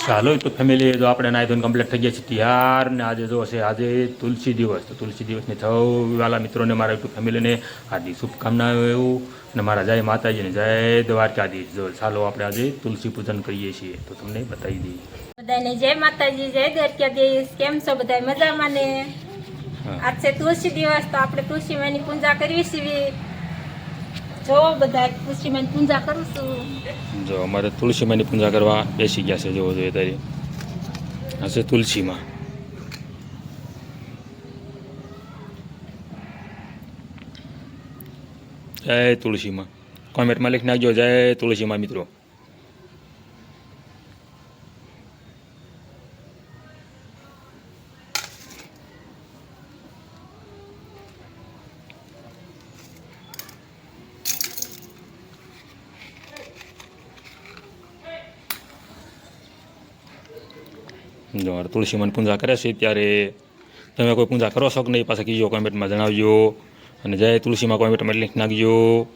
ચાલો તો ફેમિલી જો આપણે નાય ધોઈને કમ્પ્લીટ થઈ ગયા છીએ ત્યાર ને આજે જો છે આજે તુલસી દિવસ. તો તુલસી દિવસની સૌ વાલા મિત્રોને મારા યુટ્યુબ ફેમિલીને હાર્દિક શુભકામનાઓ એવું. અને મારા જય માતાજીને જય દ્વારકાધીશ. જો ચાલો આપણે આજે તુલસી પૂજન કરીએ છીએ. તો તમને બતાવી દઈએ. બધાને જય માતાજી જય દ્વારકાધીશ. કેમ છો બધા મજામાં ને? આજે આજ છે તુલસી દિવસ તો આપણે તુલસી માની પૂજા કરવી છીએ. જો બધા તુલસી પૂજા કરું છું. જો અમારે તુલસીમાં પૂજા કરવા બેસી ગયા છે, જોવો જોઈએ તારી. હશે તુલસીમાં. જય તુલસીમાં. કોમેન્ટમાં લખી નાખજો, જય તુલસીમાં મિત્રો. જો તુલસીમાં પૂજા કરે છે ત્યારે તમે કોઈ પૂજા કરો છો કે નહીં, પાછા કીજો કોમેન્ટમાં જણાવજો. અને જય તુલસીમાં કોમેન્ટમાં લિંક નાખજો.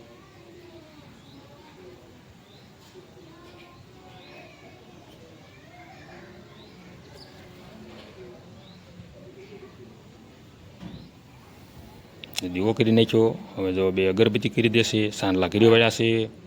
દીવો કરી નાખ્યો. હવે જો બે અગરબત્તી કરી દેશે, સાંડલા કરી વળ્યા છે.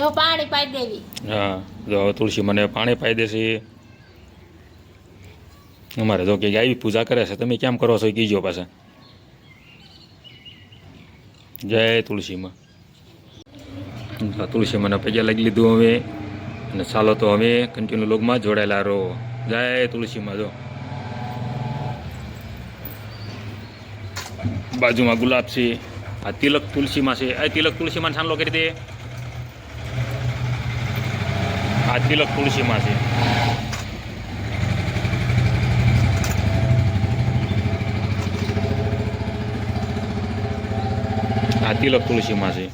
જો પાણી પાઈ દેવી. હા, જો તુલસી મને પાણી પાઈ દેશે. અમારે જો કે આવી પૂજા કરે છે. તમે કેમ કરો છો કીજો પાછા. જય તુલસીમાં. તો તુલસી મને પૈસા લાગી લીધું હવે. અને ચાલો તો હવે કન્ટિન્યુ લોગમાં જોડાયેલા રહો. જય તુલસીમાં જો. બાજુમાં ગુલાબ છે. આ તિલક તુલસીમાં છે. આ તિલક તુલસીમાં સાંડલો કરી દે. આ તિલક તુલસીમાં છે આ તિલક તુલસીમાં છે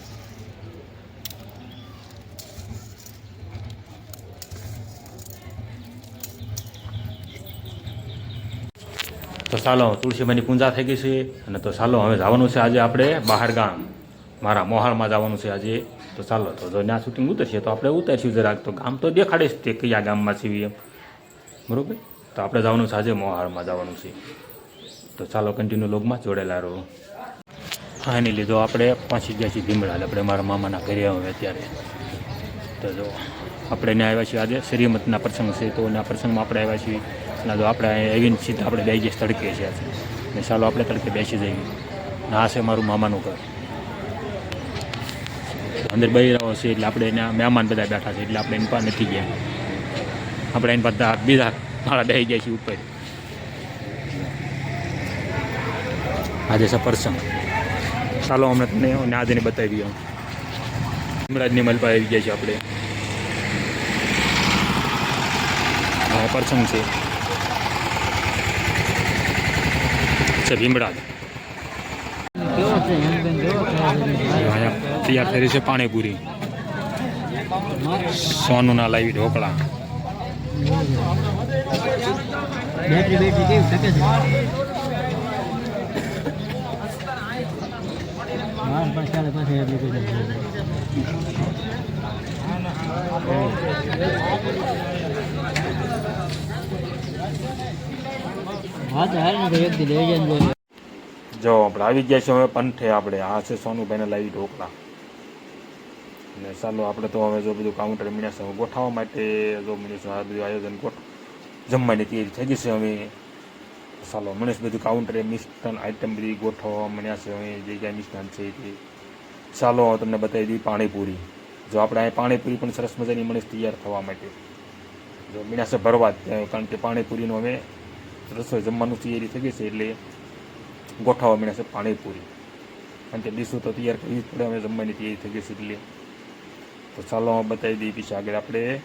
તો ચાલો, તુલસીમાની પૂજા થઈ ગઈ છે અને તો ચાલો, હવે જવાનું છે આજે આપણે બહાર ગામ. મારા મોહાળમાં જવાનું છે આજે. તો ચાલો તો જો ત્યાં શૂટિંગ ઉતરશે તો આપણે ઉતરશું જરાક. તો ગામ તો દેખાડીશ તે કયા ગામમાં છીએ એમ. બરાબર? તો આપણે જવાનું આજે મોહાળમાં જવાનું છે. તો ચાલો કન્ટિન્યુ લોગમાં જોડેલા રહો. એની લીધો આપણે પહોંચી ગયા છીએ ભીમડા આપણે મારા મામાના ઘરે આવે અત્યારે. તો જો આપણે ત્યાં આવ્યા છીએ આજે શ્રીમતના પ્રસંગ છે, તો એના પ્રસંગમાં આપણે આવ્યા છીએ. અને જો આપણે આવીને સીધા આપણે બે જઈએ તડકે છે ને ચાલો આપણે તડકે બેસી જઈએ. ને આ છે મારું મામાનું ઘર. અંદર બૈરાઓ છે એટલે આપણે એના મહેમાન બધા બેઠા છે એટલે આપણે એની પાસે નથી ગયા. આપણે એની બધા બીજા માળા બેસી ગયા છે ઉપર. આજે સફરસંગ ચાલો હમણાં તમને નાદને બતાવી દઈએ હિમરાજની મલપા આવી ગયા છે આપણે. હા પ્રસંગ છે. ભીમરાજ તૈયાર થઈ રહી છે પાણીપુરી. સોનુના લાવી ઢોકળા. હા, તો હાલ ને એક દી લઈ જાય ને જો આપણે આવી ગયા છે હવે પંથે આપણે. આ છે સોનુભાઈને લાવી ઢોકળા. અને ચાલો આપણે તો હવે જો બધું કાઉન્ટર મીણ્યા છે ગોઠવવા માટે જો મળીશું આ બધું આયોજન ગોઠ જમવાની તૈયારી થઈ ગઈ છે અમે ચાલો મનીષ બધું કાઉન્ટરે મિષ્ટાન આઈટમ બધી ગોઠવવા મળ્યા છે હવે, જે કાંઈ મિષ્ટાન છે તે. ચાલો તમને બતાવી દઈ પાણીપુરી. જો આપણે અહીં પાણીપુરી પણ સરસ મજાની મનીષ તૈયાર થવા માટે. જો મીણ્યા છે ભરવા જ કારણ કે પાણીપુરીનું હવે રસોઈ જમવાનું તૈયારી થઈ ગઈ છે એટલે ગોઠવવા મળ્યા છે પાણીપુરી. કારણ કે ડીશું તો તૈયાર કરવી જ પડે, અમે જમવાની તૈયારી થઈ ગઈ છે તો ચાલો બતાવી દઈએ પછી આગળ આપણે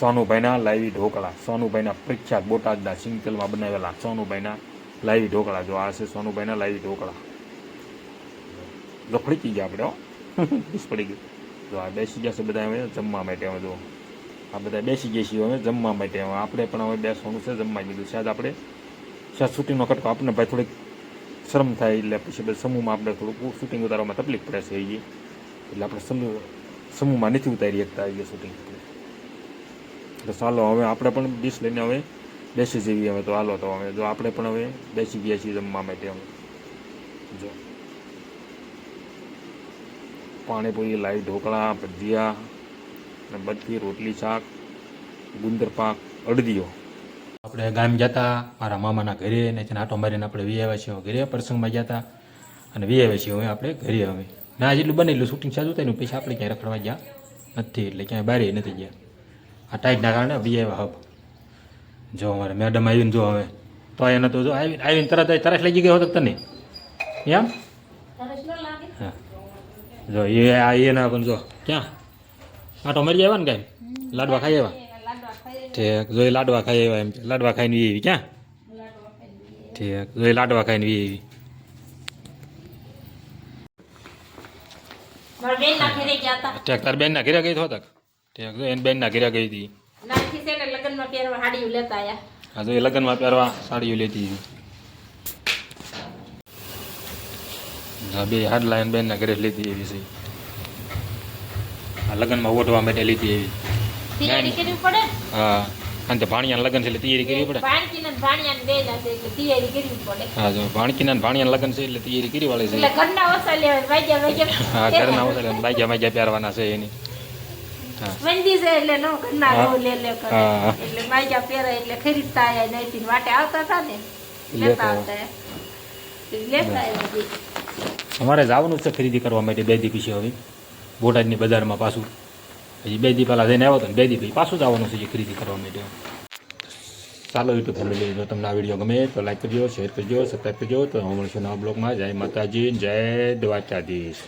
સોનુભાઈના લાઈવી ઢોકળા. સોનુભાઈના પ્રખ્યાત બોટાદના સિંગતેલમાં બનાવેલા સોનુભાઈના લાઈવી ઢોકળા. જો આ છે સોનુભાઈના લાઈવી ઢોકળા. ફળકી ગયા આપણે ખુશ પડી ગયું જો આ બેસી ગયા છે બધા અમે જમવા માટે અમે જો. આ બધા બેસી ગયા છીએ અમે જમવા માટે. આપણે પણ હવે બેસવાનું છે જમવા કીધું આજ આપણે શાયદ શૂટિંગનો કટકો. આપણને ભાઈ થોડીક શરમ થાય એટલે પછી સમૂહમાં આપણે થોડુંક શૂટિંગ ઉતારવામાં તકલીફ પડે છે એટલે આપણે સમૂહ સમૂહમાં નથી ઉતારી શકતા એ શૂટિંગ એટલે ચાલો હવે આપણે પણ ડીશ લઈને હવે બેસી જઈએ હવે તો હાલો તો હવે. જો આપણે પણ હવે બેસી ગયા છીએ જમવા માટે અમે જો. પાણીપુરી, લાઈ ઢોકળા, ભજીયા, અને બધી રોટલી, શાક ગુંદર પાક અડદીઓ આપણે ગામ જતા મારા મામાના ઘરે ને ત્યાં આટો મારીને આપણે વી આવ્યા છીએ ઘરે પ્રસંગમાં જતા અને વી આવ્યા છીએ હવે આપણે ઘરે હવે. ના જેટલું બને એટલું શૂટિંગ સાચું થાય ને પછી આપણે ક્યાંય રખડવા ગયા નથી એટલે ક્યાંય બારે નથી ગયા. આ ટાઈટના કારણે વી આવ્યા હબ. જો અમારે મેડમ આવીને જો હવે. તો એને તો જો આવી આવીને તરત તરસ લઈ ગયો હતો તને? એમ? હા. જો એ આ એના પણ જો ક્યાં? આટો મરી આવ્યા ને કાંઈ? લાડવા ખાઈ આવ્યા? ઠીક જો એ લાડવા ખાઈ આવ્યા એમ. લાડવા ખાઈને વી એવી ક્યાં? ઠીક જો એ લાડવા ખાઈને વી એવી મારા બેન ના ઘરે ઠીક તાર ઘરે ગઈ તો તક ઠીક જો એની બેનના ઘરે ગઈ હતી ને હા જો એ લગ્નમાં પહેરવા સાડીઓ લેતી હતી. હા બે હાડલા એની બેનના ઘરે જ લેતી એવી છે. આ લગ્નમાં ઓઢવા માટે લીધી એવી તૈયારી કરવી પડે? હા. અને છે એટલે તૈયારી કરવી પડે. ભાણકી ભાણિયા બે ના છે એટલે તૈયારી કરવી પડે. હા જો ભાણકીના ને ભાણિયાના છે એટલે તૈયારી કરી વાળી એટલે ઘરના ઓછા લેવાય વાગ્યા હા વાગ્યા ઘરના ઓછા બાગ્યા બાગ્યા પહેરવાના છે એની. હા. છે એટલે નો ઘરના હા. લે લે કરે. એટલે માગ્યા પહેરાય એટલે ખરીદતા આયા નહીં વાટે આવતા હતા ને. લેતા લેતા આવતા લેતા આવ્યા અમારે જવાનું છે ખરીદી કરવા માટે બે દી પછી હવે. બોટાદની બજારમાં પાછું. હજી બે દી પહેલાં જઈને આવ્યો હતો બે દી પછી પાછું જવાનું છે એ ખરીદી કરવા માટે ચાલો યુટ્યુબ ફેમિલી જો તમને આ વીડિયો ગમે તો લાઈક કરજો શેર કરજો સબસ્ક્રાઈબ કરજો તો હું મળશું નવા બ્લોગમાં જય માતાજી જય દ્વારકાધીશ